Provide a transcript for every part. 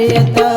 ಶ್ರೇಯತ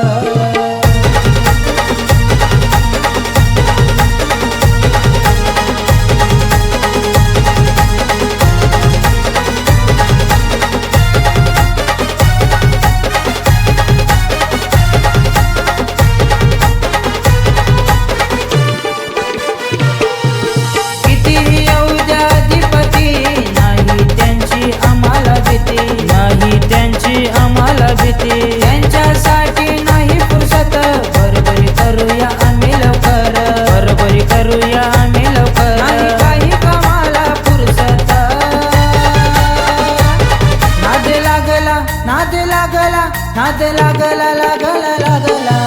हात लागला लागला लागला.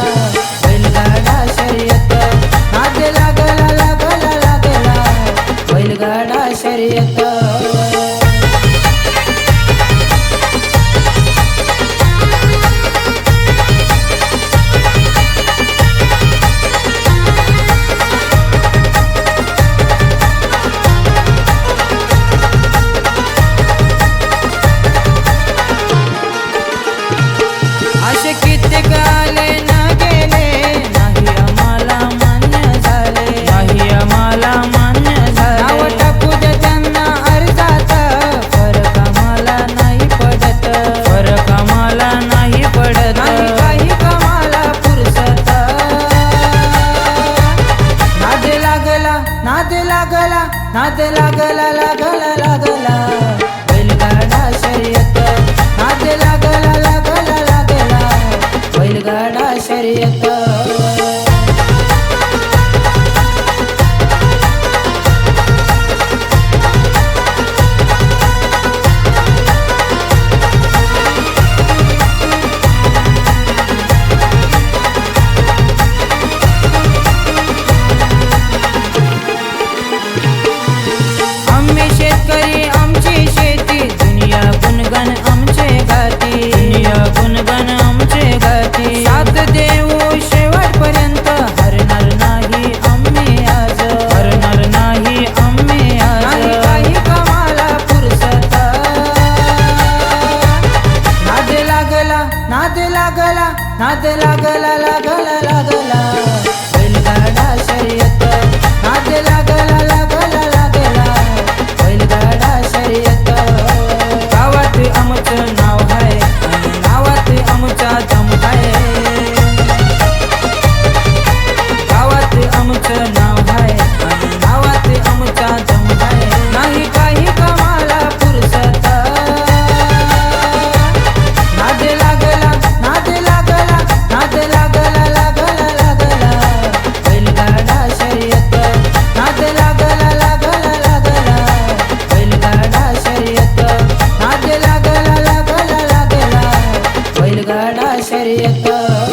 बैलगाडा शर्यत. हात लागला लागला लागला. बैलगाडा शर्यत. नाद लागला नाद लागला लागला लागला. बैलगाडा शर्यत नाद लागला लागला लागला. बैलगाडा शर्यत. நாத शर्यता